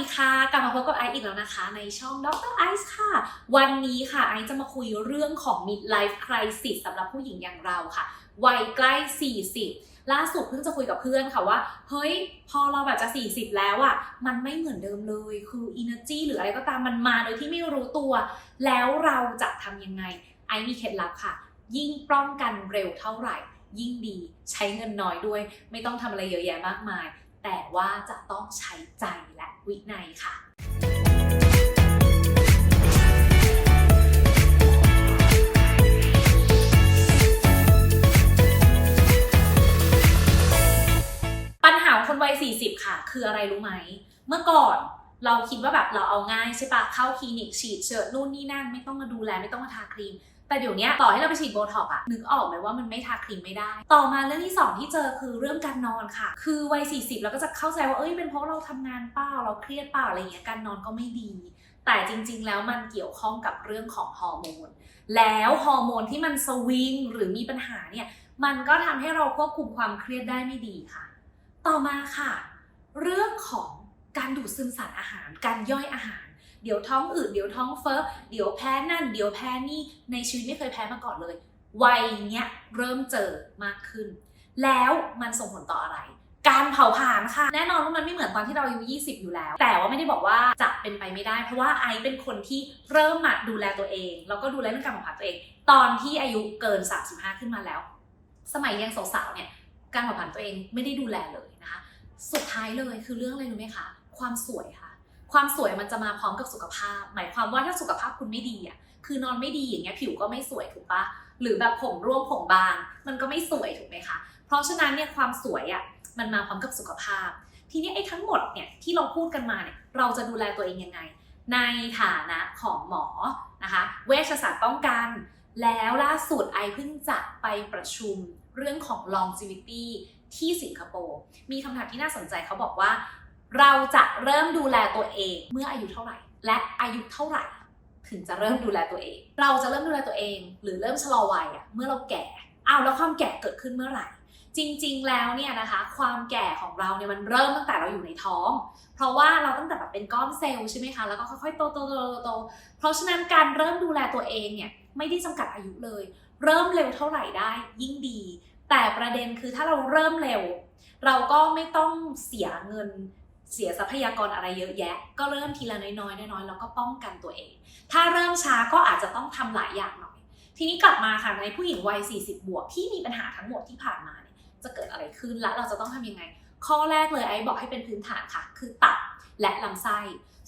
ดีค่ะกลับมาพบกับไอซ์อีกแล้วนะคะ ในช่องดรไอซ์ค่ะ วันนี้ค่ะไอซ์จะมาคุยเรื่องของ midlife crisis สำหรับผู้หญิงอย่างเราค่ะ วัยใกล้ 40 ล่าสุดเพิ่งจะคุยกับเพื่อนค่ะว่า เฮ้ย พอเราแบบจะ 40 แล้วอะ่ะ มันไม่เหมือนเดิมเลย คือ energy หรืออะไรก็ตามมันมาโดยที่ไม่รู้ตัว แล้วเราจะทำยังไง ไอซ์มีเคล็ดลับค่ะ ยิ่งป้องกันเร็วเท่าไหร่ ยิ่งดี ใช้เงินน้อยด้วย ไม่ต้องทำอะไรเยอะแยะมากมาย แต่ว่าจะต้องใช้ใจและวินัยค่ะปัญหาคนวัย 40 ค่ะ คืออะไรรู้ไหม เมื่อก่อนเราคิดว่าแบบเราเอาง่ายใช่ปะเข้าคลินิกฉีดเชื้อนู่นนี่นั่น ไม่ต้องมาดูแลไม่ต้องมาทาครีม แต่เดี๋ยวนี้ต่อให้เราไปฉีดโบท็อกอะนึกออกไหมว่ามันไม่ทาครีมไม่ได้ ต่อมาเรื่องที่ 2 ที่เจอคือเรื่องการนอนค่ะ คือวัย 40 เราก็จะเข้าใจว่าเอ้ยเป็นเพราะเราทำงานเปล่าเราเครียดเปล่าอะไรอย่างเงี้ยการนอนก็ไม่ดี แต่จริง ๆ แล้วมันเกี่ยวข้องกับเรื่องของฮอร์โมนแล้วฮอร์โมนที่มันสวิงหรือมีปัญหาเนี่ยมันก็ทำให้เราควบคุมความเครียดได้ไม่ดีค่ะ ต่อมาค่ะ เรื่องของการดูดซึมสารอาหาร การย่อยอาหาร เดี๋ยวท้องอืดเดี๋ยวท้องเฟ้อเดี๋ยวแพ้นั่น เดี๋ยวแพ้นี่ในชีวิตไม่เคยแพ้มาก่อนเลย วัยเนี้ยเริ่มเจอมากขึ้น แล้วมันส่งผลต่ออะไร การเผาผลาญค่ะ แน่นอนว่ามันไม่เหมือนตอนที่เราอายุ 20 อยู่แล้ว แต่ว่าไม่ได้บอกว่าจะเป็นไปไม่ได้ เพราะว่าไอเป็นคนที่เริ่มมาดูแลตัวเอง แล้วก็ดูแลเรื่องการเผาผลาญตัวเอง ตอนที่อายุเกิน 35 ขึ้นมาแล้ว สมัยยังสาวๆเนี่ยการเผาผลาญตัวเองไม่ได้ดูแลเลยนะคะ สุดท้ายเลยคือเรื่องอะไรรู้ไหมคะ ความสวยค่ะ ความสวยมันจะมาพร้อมกับสุขภาพ หมายความว่าถ้าสุขภาพคุณไม่ดีอะคือนอนไม่ดีอย่างเงี้ยผิวก็ไม่สวยถูกปะหรือแบบผมร่วงผมบาง มันก็ไม่สวยถูกไหมคะเพราะฉะนั้นเนี่ยความสวยอะมันมาพร้อมกับสุขภาพ ทีนี้ไอ้ทั้งหมดเนี่ยที่เราพูดกันมาเนี่ยเราจะดูแลตัวเองยังไง ในฐานะของหมอนะคะเวชศาสตร์ป้องกัน แล้วล่าสุดไอเพิ่งจะไปประชุมเรื่องของ longevity ที่สิงคโปร์ มีคำถามที่น่าสนใจเขาบอกว่า เราจะเริ่มดูแลตัวเองเมื่ออายุเท่าไหร่ และอายุเท่าไหร่ ถึงจะเริ่มดูแลตัวเอง เราจะเริ่มดูแลตัวเอง หรือเริ่มชะลอวัยอะเมื่อเราแก่อ้าวแล้วความแก่เกิดขึ้นเมื่อไหร่ จริงๆแล้วเนี่ยนะคะ ความแก่ของเราเนี่ยมันเริ่มตั้งแต่เราอยู่ในท้อง เพราะว่าเราตั้งแต่แบบเป็นก้อนเซลล์ใช่ไหมคะแล้วก็ค่อยๆโตโตโตโตเพราะฉะนั้นการเริ่มดูแลตัวเองเนี่ยไม่ได้จำกัดอายุเลย เริ่มเร็วเท่าไหร่ได้ยิ่งดี แต่ประเด็นคือถ้าเราเริ่มเร็ว เราก็ไม่ต้องเสียเงิน เสียทรัพยากรอะไรเยอะแยะ ก็เริ่มทีละน้อยๆน้อยๆแล้วก็ป้องกันตัวเอง ถ้าเริ่มช้าก็อาจจะต้องทำหลายอย่างหน่อย ทีนี้กลับมาค่ะในผู้หญิงวัย 40 บวกที่มีปัญหาทั้งหมดที่ผ่านมาเนี่ยจะเกิดอะไรขึ้นและเราจะต้องทำยังไง ข้อแรกเลยไอ้บอกให้เป็นพื้นฐานค่ะ คือตับและลำไส้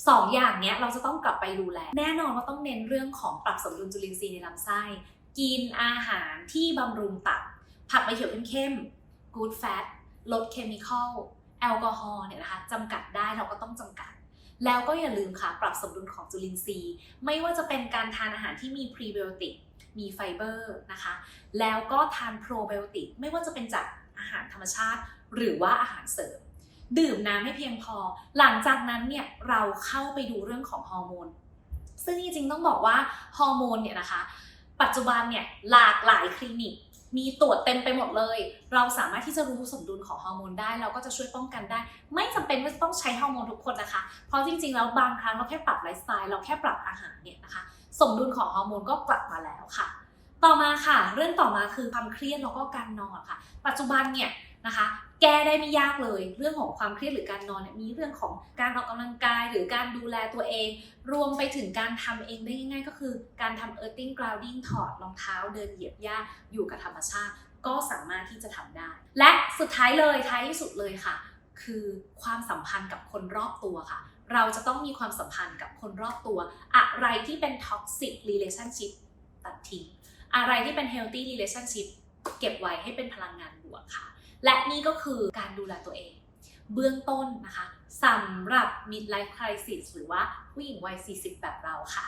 สองอย่างเนี้ยเราจะต้องกลับไปดูแล แน่นอนว่าต้องเน้นเรื่องของปรับสมดุลจุลินทรีย์ในลำไส้ กินอาหารที่บำรุงตับ ผักใบเขียวเข้มๆ good fat ลดเคมีคอล แอลกอฮอล์เนี่ยนะคะจำกัดได้เราก็ต้องจำกัด แล้วก็อย่าลืมค่ะ ปรับสมดุลของจุลินทรีย์ ไม่ว่าจะเป็นการทานอาหารที่มีพรีไบโอติกมีไฟเบอร์นะคะ แล้วก็ทานโปรไบโอติกไม่ว่าจะเป็นจากอาหารธรรมชาติ หรือว่าอาหารเสริม ดื่มน้ำให้เพียงพอ หลังจากนั้นเนี่ยเราเข้าไปดูเรื่องของฮอร์โมน ซึ่งจริงๆต้องบอกว่าฮอร์โมนเนี่ยนะคะ ปัจจุบันเนี่ยหลากหลายคลินิก มีตรวจเต็มไปหมดเลย เราสามารถที่จะรู้สมดุลของฮอร์โมนได้ เราก็จะช่วยป้องกันได้ ไม่จำเป็นว่าต้องใช้ฮอร์โมนทุกคนนะคะ เพราะจริงๆ แล้วบางครั้งเราแค่ปรับไลฟ์สไตล์ เราแค่ปรับอาหารเนี่ยนะคะ สมดุลของฮอร์โมนก็กลับมาแล้วค่ะ ต่อมาค่ะ เรื่องต่อมาคือความเครียดแล้วก็การนอนค่ะ ปัจจุบันเนี่ย นะคะ แก้ได้ไม่ยากเลย เรื่องของความเครียดหรือการนอนเนี่ยมีเรื่องของการออกกำลังกายหรือการดูแลตัวเอง รวมไปถึงการทำเองได้ง่ายๆ ก็คือการทำ earthing grounding ถอดรองเท้าเดินเหยียบหญ้าอยู่กับธรรมชาติก็สามารถที่จะทำได้ และสุดท้ายเลยท้ายที่สุดเลยค่ะ คือความสัมพันธ์กับคนรอบตัวค่ะ เราจะต้องมีความสัมพันธ์กับคนรอบตัว อะไรที่เป็น toxic relationship ตัดทิ้ง อะไรที่เป็น healthy relationship เก็บไว้ให้เป็นพลังงานบวกค่ะ และนี่ก็คือการดูแลตัวเอง เบื้องต้นนะคะสำหรับ midlife crisis หรือว่าผู้หญิงวัย 40 แบบเราค่ะ